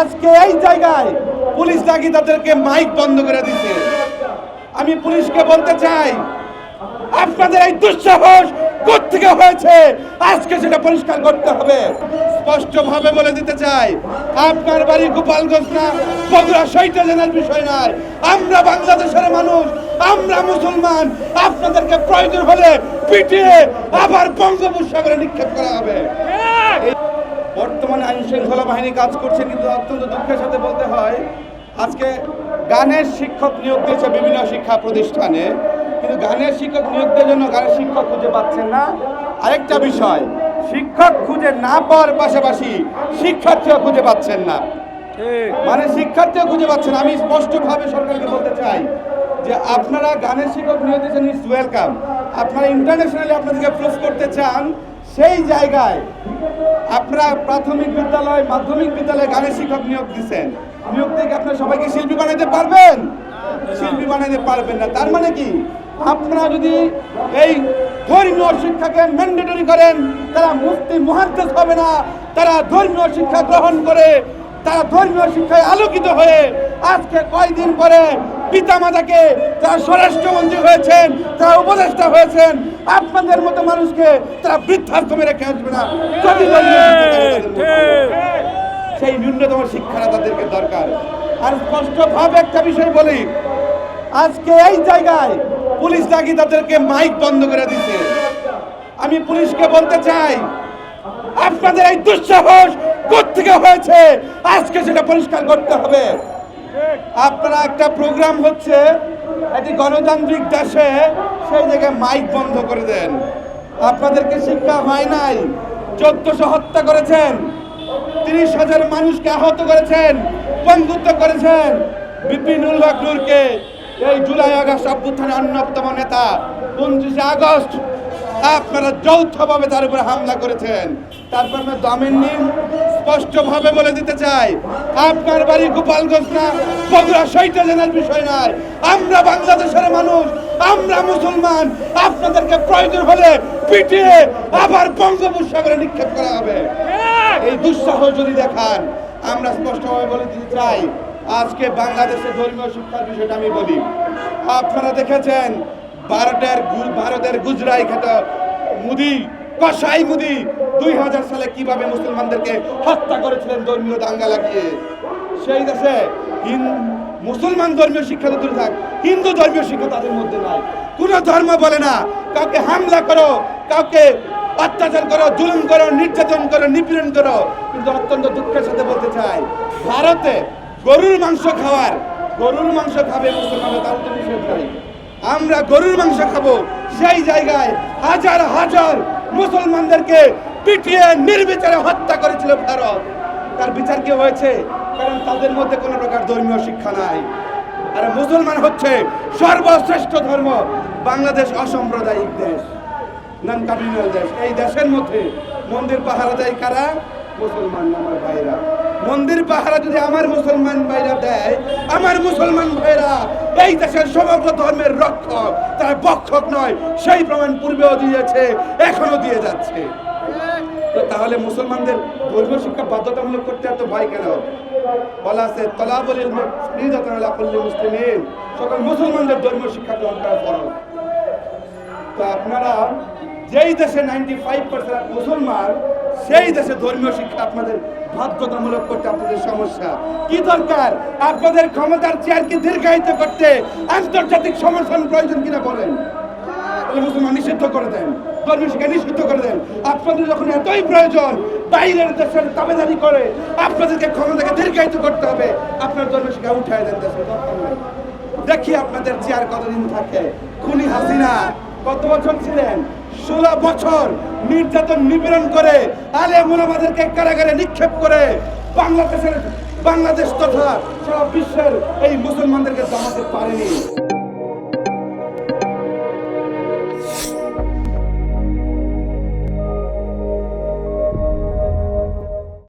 আজকে এই জায়গায় পুলিশ নাকি তাদেরকে মাইক বন্ধ করে দিছে। আমি পুলিশকে বলতে চাই, আপনাদের এই দুঃসাহস কোথেকে হয়েছে? আজকে সেটা পরিষ্কার করতে হবে। স্পষ্ট ভাবে বলে দিতে চাই, আপনার বাড়ি গোপালগঞ্জ না, বগুড়া সেইটা জানার বিষয় নয়। আমরা বাংলাদেশের মানুষ, আমরা মুসলমান, আপনাদেরকে প্রয়োজন হলে পিটিয়ে আবার বঙ্গোপসাগরে নিক্ষেপ করা হবে। বর্তমানে আইন শৃঙ্খলা বাহিনী কাজ করছে কিন্তু অত্যন্ত দুঃখের সাথে বলতে হয় আজকে গানের শিক্ষক নিয়োগ দিয়েছে বিভিন্ন শিক্ষা প্রতিষ্ঠানে কিন্তু গানের শিক্ষক নিয়োগ দেওয়ার জন্য গানের শিক্ষক খুঁজে পাচ্ছেন না। আরেকটা বিষয় শিক্ষক খুঁজে না পাওয়ার পাশাপাশি শিক্ষার্থীও খুঁজে পাচ্ছেন না। মানে শিক্ষার্থীও খুঁজে পাচ্ছেন। আমি স্পষ্টভাবে সরকারকে বলতে চাই যে আপনারা গানের শিক্ষক নিয়োগ দিয়েছেন ইটস ওয়েলকাম। আপনারা ইন্টারন্যাশনালি আপনাদেরকে প্রুফ করতে চান সেই জায়গায় আপনারা প্রাথমিক বিদ্যালয়, মাধ্যমিক বিদ্যালয়ে গানের শিক্ষক নিয়োগ দিচ্ছেন। নিয়োগ থেকে আপনারা সবাইকে শিল্পী বানাইতে পারবেন? শিল্পী বানাইতে পারবেন না। তার মানে কি? আপনারা যদি এই ধর্মীয় শিক্ষাকে ম্যান্ডেটরি করেন, তারা মুফতি মুহাদ্দেস হবে না। তারা ধর্মীয় শিক্ষা গ্রহণ করে, তারা ধর্মীয় শিক্ষায় আলোকিত হয়ে আজকে কয়দিন পরে পিতামাতাকে যারা স্বরাষ্ট্রমন্ত্রী হয়েছেন যারা উপদেষ্টা হয়েছেন আপনাদের মতো মানুষকে তারা বৃদ্ধাশ্রমে রেখে আসবে না। তারা। সেই ন্যূনতম শিক্ষাটা তাদেরকে দরকার। আর স্পষ্টভাবে একটা বিষয় বলি আজকে এই জায়গায় পুলিশ নাকি তাদেরকে মাইক বন্ধ করে দিচ্ছে আমি পুলিশকে বলতে চাই আপনাদের এই দুঃসাহস কোথেকে হয়েছে? আজকে সেটা পরিষ্কার করতে হবে। আপনারা একটা প্রোগ্রাম হচ্ছে একটি গণতান্ত্রিক দেশে সেই জায়গায় মাইক বন্ধ করে দেন। আপনাদেরকে শিক্ষা হয় নাই। চোদ্দশো হত্যা করেছেন, তিরিশ হাজার মানুষকে আহত করেছেন বন্ধুত্ব করেছেন। বিপিনুল হক এই জুলাই আগস্ট অভ্যুত্থানের অন্যতম নেতা। উনত্রিশে আগস্ট আপনারা যৌথভাবে তার উপরে হামলা করেছেন। তারপর আমরা দামের নিন স্পষ্টভাবে বলে দিতে চাই, আপনার বাড়ি গোপালগঞ্জ না, বগুড়া সেইটা জানার বিষয় নয়। আমরা বাংলাদেশের মানুষ, আমরা মুসলমান, আপনাদেরকে প্রয়োজন হলে পিটিয়ে আবার বঙ্গোপসাগরে নিক্ষেপ করা হবে। এই দুঃসাহস যদি দেখান, আমরা স্পষ্টভাবে বলে দিতে চাই, আজকে বাংলাদেশে ধর্মীয় শিক্ষার বিষয়টা আমি বলি। আপনারা দেখেছেন, ভারতের ভারতের গুজরাই খ্যাত মুদি, কসাই মুদি দুই হাজার সালে কীভাবে মুসলমানদেরকে হত্যা করেছিলেন ধর্মীয় দাঙ্গা লাগিয়ে? সেই দেশে মুসলমান ধর্মীয় শিক্ষা তো দূরে থাক, হিন্দু ধর্মীয় শিক্ষা তাদের মধ্যে নাই। কোন ধর্ম বলে না, কাউকে হামলা করো, কাউকে অত্যাচার করো, জুলুম করো, নির্যাতন করো, নিপীড়ন করো। কিন্তু অত্যন্ত দুঃখের সাথে বলতে চাই, ভারতে গরুর মাংস খাওয়ার, গরুর মাংস খাবে মুসলমানরা তার তো নিষেধ নাই। আমরা গরুর মাংস খাব, সেই জায়গায় হাজার হাজার মুসলমানদেরকে পিটিয়ে নির্বিচারে হত্যা করেছিল ভারত। তার বিচার কি হয়েছে? কারণ তাদের মধ্যে কোনো প্রকার ধর্মীয় শিক্ষা নাই। আর মুসলমান হচ্ছে সর্বশ্রেষ্ঠ ধর্ম, বাংলাদেশ অসাম্প্রদায়িক দেশ নন দেশ। এই দেশের মধ্যে মন্দির পাহারা দেয় কারা? মুসলমান আমার ভাইরা। মন্দির পাহারা যদি আমার মুসলমান ভাইরা দেয়, আমার মুসলমান ভাইরা এই দেশের সমগ্র ধর্মের রক্ষক, তারা বক্ষক নয়, সেই প্রমাণ পূর্বেও দিয়েছে এখনও দিয়ে যাচ্ছে। তো তাহলে মুসলমানদের ধর্মীয় শিক্ষা বাধ্যতামূলক করতে এত ভয় কেন? বলা আছে, তলাবল মুসলিম সকল মুসলমানদের ধর্মীয় শিক্ষা গ্রহণ করা ফরজ। তো আপনারা যেই দেশে নাইনটি ফাইভ পার্সেন্ট মুসলমান, সেই দেশে ধর্মীয় শিক্ষা আপনাদের বাধ্যতামূলক করতে আপনাদের সমস্যা। কি দরকার? আপনাদের ক্ষমতার চেয়ার চেয়ারকে দীর্ঘায়িত করতে আন্তর্জাতিক সমর্থন প্রয়োজন কিনা বলেন? তাহলে মুসলমান নিষিদ্ধ করে দেন শিক্ষা নিষিদ্ধ করে দেন, আপনাদের যখন এতই প্রয়োজন, বাইরের দেশের দাবেদারি করে, আপনাদেরকে ক্ষমতাকে দীর্ঘায়িত করতে হবে, আপনার ধর্মীয় উঠায় দেন দেশের দরকার নেই। দেখি আপনাদের চেয়ার কতদিন থাকে। খুনি হাসিনা কত বছর ছিলেন? ষোলো বছর নির্যাতন নিপীড়ন করে আলে মুলামাদেরকে কারাগারে নিক্ষেপ করে, বাংলাদেশের বাংলাদেশ তথা সারা বিশ্বের এই মুসলমানদেরকে জামাতে পারেনি।